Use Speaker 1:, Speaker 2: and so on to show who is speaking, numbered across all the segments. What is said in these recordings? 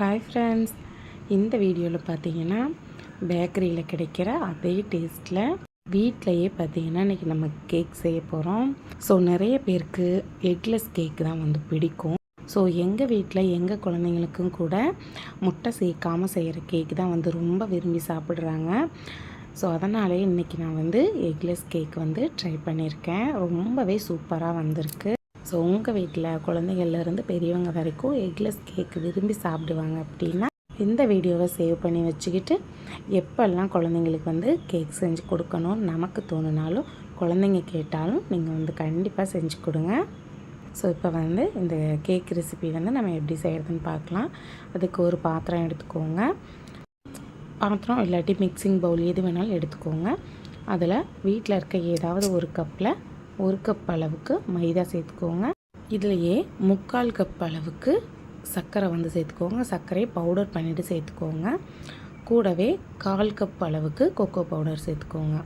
Speaker 1: Hi friends இந்த வீடியோவில் பார்த்தீங்கன்னா பேக்கரியில் கிடைக்கிற அதே டேஸ்ட்டில் வீட்டிலையே பார்த்தீங்கன்னா இன்றைக்கி நம்ம கேக் செய்ய போகிறோம் ஸோ நிறைய பேருக்கு எக்லெஸ் கேக் தான் வந்து பிடிக்கும். ஸோ எங்கள் வீட்டில் எங்கள் குழந்தைங்களுக்கும் கூட முட்டை சேர்க்காமல் செய்கிற கேக் தான் வந்து ரொம்ப விரும்பி சாப்பிட்றாங்க. ஸோ அதனாலே இன்றைக்கி நான் வந்து எக்லெஸ் கேக் வந்து ட்ரை பண்ணியிருக்கேன். ரொம்பவே சூப்பராக வந்திருக்கு. ஸோ உங்கள் வீட்டில் குழந்தைங்கள்லேருந்து பெரியவங்க வரைக்கும் எக்லெஸ் கேக் விரும்பி சாப்பிடுவாங்க அப்படின்னா இந்த வீடியோவை சேவ் பண்ணி வச்சுக்கிட்டு எப்போல்லாம் குழந்தைங்களுக்கு வந்து கேக் செஞ்சு கொடுக்கணும்னு நமக்கு தோணுனாலும் குழந்தைங்க கேட்டாலும் நீங்கள் வந்து கண்டிப்பாக செஞ்சு கொடுங்க. ஸோ இப்போ வந்து இந்த கேக் ரெசிபி வந்து நம்ம எப்படி செய்கிறதுன்னு பார்க்கலாம். அதுக்கு ஒரு பாத்திரம் எடுத்துக்கோங்க. பாத்திரம் இல்லாட்டி மிக்சிங் பவுல் எது வேணாலும் எடுத்துக்கோங்க. அதில் வீட்டில் இருக்க ஏதாவது ஒரு கப்பில் ஒரு கப் அளவுக்கு மைதா சேர்த்துக்கோங்க. இதுலேயே முக்கால் கப் அளவுக்கு சர்க்கரை வந்து சேர்த்துக்கோங்க. சர்க்கரையை பவுடர் பண்ணிவிட்டு சேர்த்துக்கோங்க. கூடவே கால் கப் அளவுக்கு கொக்கோ பவுடர் சேர்த்துக்கோங்க.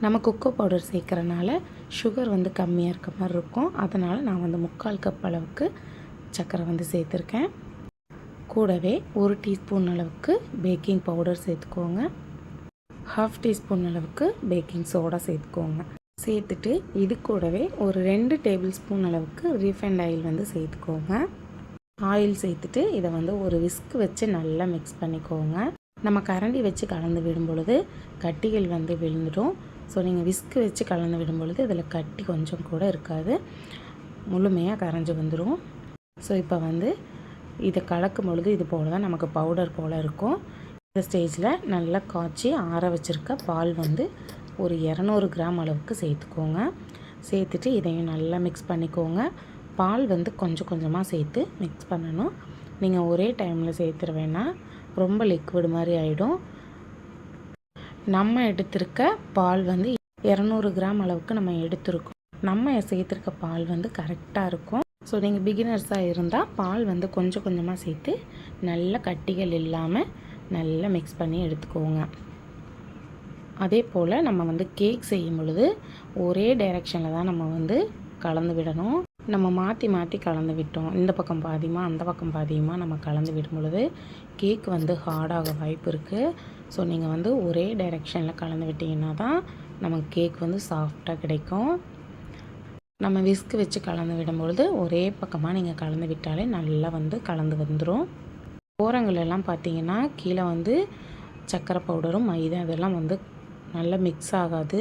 Speaker 1: நம்ம கொக்கோ பவுடர் சேர்க்குறனால சுகர் வந்து கம்மியாக இருக்க மாதிரி இருக்கும். அதனால் நான் வந்து முக்கால் கப் அளவுக்கு சர்க்கரை வந்து சேர்த்துருக்கேன். கூடவே ஒரு டீஸ்பூன் அளவுக்கு பேக்கிங் பவுடர் சேர்த்துக்கோங்க. ஹாஃப் டீஸ்பூன் அளவுக்கு பேக்கிங் சோடா சேர்த்துக்கோங்க. சேர்த்துட்டு இது கூடவே ஒரு ரெண்டு டேபிள் ஸ்பூன் அளவுக்கு ரீஃபைண்ட் ஆயில் வந்து சேர்த்துக்கோங்க. ஆயில் சேர்த்துட்டு இதை வந்து ஒரு விஸ்க் வச்சு நல்லா மிக்ஸ் பண்ணிக்கோங்க. நம்ம கரண்டி வச்சு கலந்து விடும் பொழுது கட்டிகள் வந்து விழுந்துடும். ஸோ நீங்கள் விஸ்க் வச்சு கலந்து விடும் பொழுது இதில் கட்டி கொஞ்சம் கூட இருக்காது. முழுமையாக கரைஞ்சி வந்துடும் ஸோ இப்போ வந்து இதை கலக்கும் பொழுது இது போல் தான் நமக்கு பவுடர் போல் இருக்கும். இந்த ஸ்டேஜில் நல்லா காய்ச்சி ஆற வச்சுருக்க பால் வந்து ஒரு இரநூறு கிராம் அளவுக்கு சேர்த்துக்கோங்க. சேர்த்துட்டு இதையும் நல்லா மிக்ஸ் பண்ணிக்கோங்க. பால் வந்து கொஞ்சம் கொஞ்சமாக சேர்த்து மிக்ஸ் பண்ணணும். நீங்கள் ஒரே டைமில் சேர்த்துற வேணால் ரொம்ப லிக்விட் மாதிரி ஆகிடும் நம்ம எடுத்திருக்க பால் வந்து இரநூறு கிராம் அளவுக்கு நம்ம எடுத்திருக்கோம். நம்ம சேர்த்துருக்க பால் வந்து கரெக்டாக இருக்கும். ஸோ நீங்கள் பிகினர்ஸாக இருந்தால் பால் வந்து கொஞ்சம் கொஞ்சமாக சேர்த்து நல்ல கட்டிகள் இல்லாமல் நல்லா மிக்ஸ் பண்ணி எடுத்துக்கோங்க. அதே போல் நம்ம வந்து கேக் செய்யும் பொழுது ஒரே டைரெக்ஷனில் தான் நம்ம வந்து கலந்து விடணும். நம்ம மாற்றி மாற்றி கலந்து விட்டோம். இந்த பக்கம் பாதியுமா அந்த பக்கம் பாதியுமா நம்ம கலந்து விடும் பொழுது கேக் வந்து ஹார்டாக வாய்ப்பு இருக்குது ஸோ நீங்கள் வந்து ஒரே டைரெக்ஷனில் கலந்து விட்டிங்கன்னா தான் நமக்கு கேக் வந்து சாஃப்டாக கிடைக்கும். நம்ம விஸ்க் வச்சு கலந்து விடும்பொழுது ஒரே பக்கமாக நீங்கள் கலந்து விட்டாலே நல்லா வந்து கலந்து வந்துடும் ஓரங்கள் எல்லாம் பார்த்தீங்கன்னா கீழே வந்து சர்க்கரை பவுடரும் மைதா இதெல்லாம் வந்து நல்லா மிக்ஸ் ஆகாது.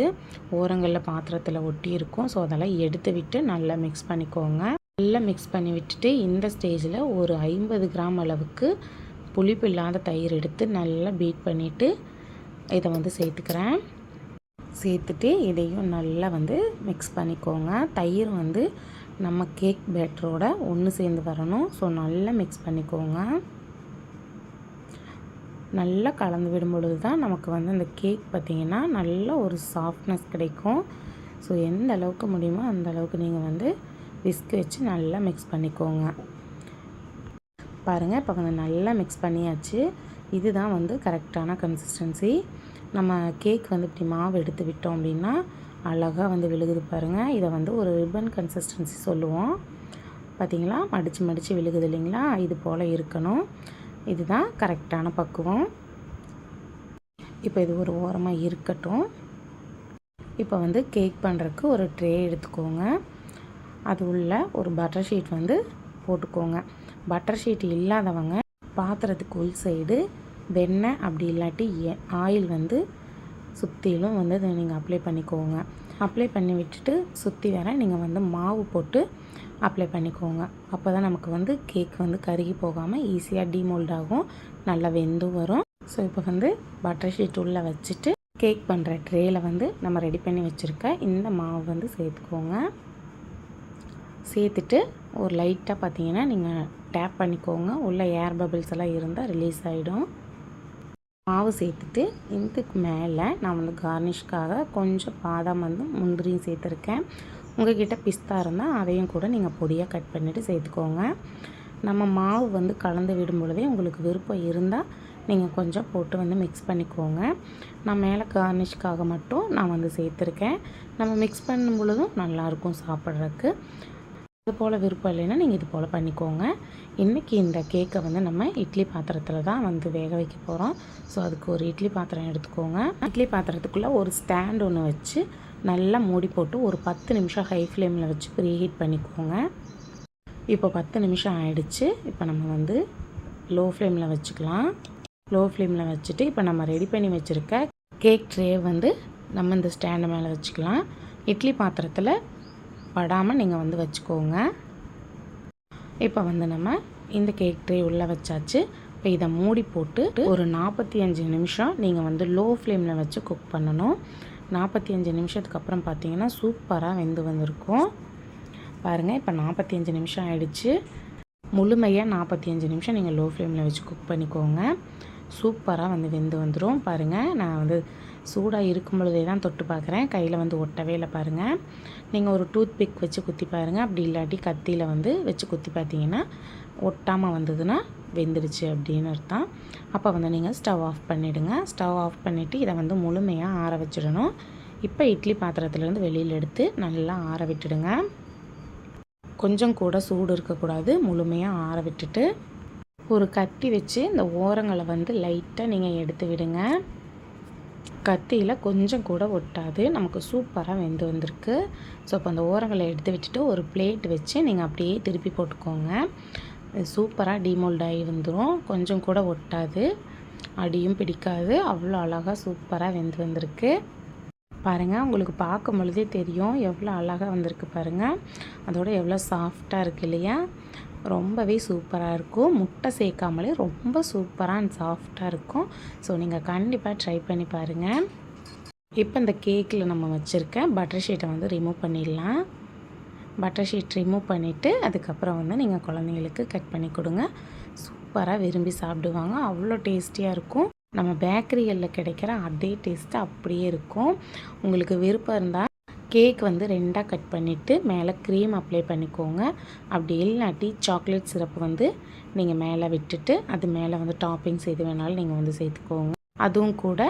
Speaker 1: ஓரங்களில் பாத்திரத்தில் ஒட்டி இருக்கும். ஸோ அதெல்லாம் எடுத்து விட்டு நல்லா மிக்ஸ் பண்ணிக்கோங்க. நல்லா மிக்ஸ் பண்ணி விட்டுட்டு இந்த ஸ்டேஜில் ஒரு ஐம்பது கிராம் அளவுக்கு புளிப்பு இல்லாத தயிர் எடுத்து நல்லா பீட் பண்ணிவிட்டு இதை வந்து சேர்த்துக்கிறேன். சேர்த்துட்டு இதையும் நல்லா வந்து மிக்ஸ் பண்ணிக்கோங்க. தயிர் வந்து நம்ம கேக் பேட்டரோட ஒன்று சேர்ந்து வரணும். ஸோ நல்லா மிக்ஸ் பண்ணிக்கோங்க. நல்லா கலந்து விடும் பொழுது தான் நமக்கு வந்து அந்த கேக் பார்த்திங்கன்னா நல்ல ஒரு சாஃப்ட்னஸ் கிடைக்கும். ஸோ எந்த அளவுக்கு முடியுமோ அந்த அளவுக்கு நீங்கள் வந்து விஸ்க் வச்சு நல்லா மிக்ஸ் பண்ணிக்கோங்க. பாருங்கள் இப்போ வந்து நல்லா மிக்ஸ் பண்ணியாச்சு. இதுதான் வந்து கரெக்டான கன்சிஸ்டன்சி நம்ம கேக் வந்து இப்படி மாவு எடுத்து விட்டோம் அப்படின்னா அழகாக வந்து விழுகுது பாருங்கள் இதை வந்து ஒரு ரிப்பன் கன்சிஸ்டன்சி சொல்லுவோம். பார்த்திங்களா மடித்து மடித்து விழுகுது இல்லைங்களா? இது போல் இருக்கணும். இதுதான் கரெக்டான பக்குவம். இப்போ இது ஒரு ஓரமாக இருக்கட்டும். இப்போ வந்து கேக் பண்ணுறதுக்கு ஒரு ட்ரே எடுத்துக்கோங்க. அது உள்ள ஒரு பட்டர் ஷீட் வந்து போட்டுக்கோங்க. பட்டர் ஷீட் இல்லாதவங்க பாத்திரத்துக்கு உள் சைடு வெண்ணெய் அப்படி இல்லாட்டி ஆயில் வந்து சுற்றிலும் வந்து அதை நீங்கள் அப்ளை பண்ணிக்கோங்க. அப்ளை பண்ணி விட்டுட்டு சுற்றி வர நீங்கள் வந்து மாவு போட்டு அப்ளை பண்ணிக்கோங்க. அப்போ தான் நமக்கு வந்து கேக் வந்து கருகி போகாமல் ஈஸியாக டீமோல்ட் ஆகும். நல்லா வெந்தும் வரும். ஸோ இப்போ வந்து பட்டர் ஷீட் உள்ளே வச்சுட்டு கேக் பண்ணுற ட்ரேயில் வந்து நம்ம ரெடி பண்ணி வச்சுருக்க இந்த மாவு வந்து சேர்த்துக்கோங்க. சேர்த்துட்டு ஒரு லைட்டாக பார்த்தீங்கன்னா நீங்கள் டேப் பண்ணிக்கோங்க. உள்ளே ஏர் பபிள்ஸ் எல்லாம் இருந்தால் ரிலீஸ் ஆகிடும் மாவு சேர்த்துட்டு இதுக்கு மேலே நான் வந்து கார்னிஷ்காக கொஞ்சம் பாதாம் வந்து முந்திரியும் சேர்த்துருக்கேன். உங்கள்கிட்ட பிஸ்தா இருந்தால் அதையும் கூட நீங்கள் பொடியாக கட் பண்ணிவிட்டு சேர்த்துக்கோங்க. நம்ம மாவு வந்து கலந்து விடும் பொழுதே உங்களுக்கு விருப்பம் இருந்தால் நீங்கள் கொஞ்சம் போட்டு வந்து மிக்ஸ் பண்ணிக்கோங்க. நான் மேலே கார்னிஷ்காக மட்டும் நான் வந்து சேர்த்துருக்கேன். நம்ம மிக்ஸ் பண்ணும் பொழுதும் நல்லாயிருக்கும் சாப்பிட்றதுக்கு. இது போல் விருப்பம் இல்லைன்னா நீங்கள் இது போல் பண்ணிக்கோங்க. இன்றைக்கி இந்த கேக்கை வந்து நம்ம இட்லி பாத்திரத்தில் தான் வந்து வேக வைக்க போகிறோம் ஸோ அதுக்கு ஒரு இட்லி பாத்திரம் எடுத்துக்கோங்க. இட்லி பாத்திரத்துக்குள்ளே ஒரு ஸ்டாண்ட் ஒன்று வச்சு நல்லா மூடி போட்டு ஒரு பத்து நிமிஷம் ஹை ஃப்ளேமில் வச்சு ப்ரீ ஹீட் பண்ணிக்கோங்க. இப்போ பத்து நிமிஷம் ஆயிடுச்சு. இப்போ நம்ம வந்து லோ ஃப்ளேமில் வச்சுக்கலாம் லோ ஃப்ளேமில் வச்சுட்டு இப்போ நம்ம ரெடி பண்ணி வச்சுருக்க கேக் ட்ரே வந்து நம்ம இந்த ஸ்டாண்டு மேலே வச்சுக்கலாம். இட்லி பாத்திரத்தில் படாமல் நீங்கள் வந்து வச்சுக்கோங்க. இப்போ வந்து நம்ம இந்த கேக் ட்ரே உள்ளே வச்சாச்சு. இப்போ இதை மூடி போட்டு ஒரு நாற்பத்தி அஞ்சு நிமிஷம் நீங்கள் வந்து லோ ஃப்ளேமில் வச்சு குக் பண்ணணும். நாற்பத்தி அஞ்சு நிமிஷத்துக்கு அப்புறம் பார்த்தீங்கன்னா சூப்பராக வெந்து வந்திருக்கும். பாருங்கள் இப்போ நாற்பத்தி அஞ்சு நிமிஷம் ஆகிடுச்சு முழுமையாக நாற்பத்தி அஞ்சு நிமிஷம் நீங்கள் லோ ஃப்ளேமில் வச்சு குக் பண்ணிக்கோங்க. சூப்பராக வந்து வெந்து வந்துடும் பாருங்கள் நான் வந்து சூடாக இருக்கும் பொழுதே தான் தொட்டு பார்க்குறேன் கையில் வந்து ஒட்டவே இல்லை பாருங்கள் நீங்கள் ஒரு டூத் பிக் வச்சு குத்தி பாருங்கள் அப்படி இல்லாட்டி கத்தியில் வந்து வச்சு குத்தி பார்த்தீங்கன்னா ஒட்டாமல் வந்ததுன்னா வெந்துடுச்சு அப்படின்னு அர்த்தம். அப்போ வந்து நீங்கள் ஸ்டவ் ஆஃப் பண்ணிவிடுங்க ஸ்டவ் ஆஃப் பண்ணிவிட்டு இதை வந்து முழுமையாக ஆற வச்சிடணும். இப்போ இட்லி பாத்திரத்துலேருந்து வெளியில் எடுத்து நல்லா ஆற விட்டுடுங்க. கொஞ்சம் கூட சூடு இருக்கக்கூடாது. முழுமையாக ஆற விட்டுட்டு ஒரு கத்தி வச்சு இந்த ஓரங்களை வந்து லைட்டாக நீங்கள் எடுத்து விடுங்க. கத்தியில் கொஞ்சம் கூட ஒட்டாது. நமக்கு சூப்பராக வெந்து வந்திருக்கு. ஸோ இப்போ அந்த ஓரங்களை எடுத்து வச்சுட்டு ஒரு பிளேட் வச்சு நீங்கள் அப்படியே திருப்பி போட்டுக்கோங்க. சூப்பராக டிமோல்ட் ஆகி வந்துடும் கொஞ்சம் கூட ஒட்டாது. அடியும் பிடிக்காது. அவ்வளோ அழகாக சூப்பராக வெந்து வந்திருக்கு. பாருங்கள் உங்களுக்கு பார்க்கும் பொழுதே தெரியும். எவ்வளோ அழகாக வந்திருக்கு பாருங்கள் அதோட எவ்வளோ சாஃப்டாக இருக்கு இல்லையா? ரொம்பவே சூப்பராக இருக்கும். முட்டை சேர்க்காமலே ரொம்ப சூப்பராக அண்ட் சாஃப்டாக இருக்கும். ஸோ நீங்கள் கண்டிப்பாக ட்ரை பண்ணி பாருங்கள் இப்போ இந்த கேக்கில் நம்ம வச்சுருக்க பட்டர் ஷீட்டை வந்து ரிமூவ் பண்ணிடலாம். பட்டர் ஷீட் ரிமூவ் பண்ணிவிட்டு அதுக்கப்புறம் வந்து நீங்கள் குழந்தைங்களுக்கு கட் பண்ணி கொடுங்க. சூப்பராக விரும்பி சாப்பிடுவாங்க. அவ்வளோ டேஸ்டியாக இருக்கும். நம்ம பேக்கரிகளில் கிடைக்கிற அதே டேஸ்ட்டு அப்படியே இருக்கும். உங்களுக்கு விருப்பம் இருந்தால் கேக் வந்து ரெண்டாக கட் பண்ணிவிட்டு மேலே க்ரீம் அப்ளை பண்ணிக்கோங்க. அப்படி இல்லாட்டி சாக்லேட் சிரப் வந்து நீங்கள் மேலே விட்டுட்டு அது மேலே வந்து டாப்பிங்ஸ் எது வேணாலும் நீங்கள் வந்து சேர்த்துக்கோங்க. அதுவும் கூட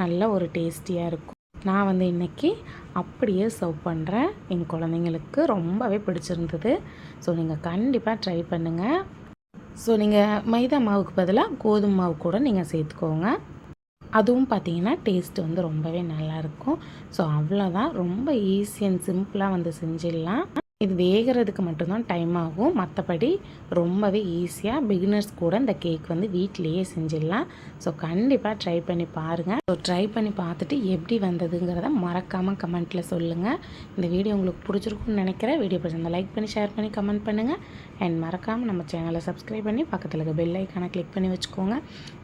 Speaker 1: நல்ல ஒரு டேஸ்டியாக இருக்கும். நான் வந்து இன்றைக்கி அப்படியே சர்வ் பண்ணுறேன் எங்கள் குழந்தைங்களுக்கு ரொம்பவே பிடிச்சிருந்தது. ஸோ நீங்கள் கண்டிப்பாக ட்ரை பண்ணுங்கள் ஸோ நீங்கள் மைதா மாவுக்கு பதிலாக கோதுமை மாவு கூட நீங்கள் சேர்த்துக்கோங்க. அதுவும் பார்த்தீங்கன்னா டேஸ்ட்டு வந்து ரொம்பவே நல்லாயிருக்கும். ஸோ அவ்வளோதான் ரொம்ப ஈஸி அண்ட் சிம்பிளாக வந்து செஞ்சிடலாம். இது வேகிறதுக்கு மட்டும்தான் டைம் ஆகும். மற்றபடி ரொம்பவே ஈஸியாக பிகினர்ஸ் கூட இந்த கேக் வந்து வீட்டிலையே செஞ்சிடலாம். ஸோ கண்டிப்பாக ட்ரை பண்ணி பாருங்கள் ஸோ ட்ரை பண்ணி பார்த்துட்டு எப்படி வந்ததுங்கிறத மறக்காமல் கமெண்ட்டில் சொல்லுங்கள் இந்த வீடியோ உங்களுக்கு பிடிச்சிருக்குன்னு நினைக்கிறேன். வீடியோ பிடிச்சிருந்தா லைக் பண்ணி ஷேர் பண்ணி கமெண்ட் பண்ணுங்கள் அண்ட் மறக்காமல் நம்ம சேனலை சப்ஸ்கிரைப் பண்ணி பக்கத்தில் இருக்க பெல் ஐக்கானை கிளிக் பண்ணி வச்சுக்கோங்க.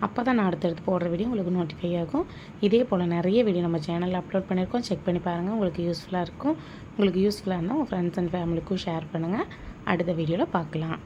Speaker 1: அப்போ தான் நான் அடுத்தடுத்து போடுற வீடியோ உங்களுக்கு நோட்டிஃபை ஆகும். இதே போல் நிறைய வீடியோ நம்ம சேனலில் அப்லோட் பண்ணியிருக்கோம். செக் பண்ணி பாருங்கள் உங்களுக்கு யூஸ்ஃபுல்லாக இருக்கும். உங்களுக்கு யூஸ்ஃபுல்லாக இருந்தால் உங்கள் ஃப்ரெண்ட்ஸ் அண்ட் ஃபேமிலிக்கும் ஷேர் பண்ணுங்கள் அடுத்த வீடியோவில் பார்க்கலாம்.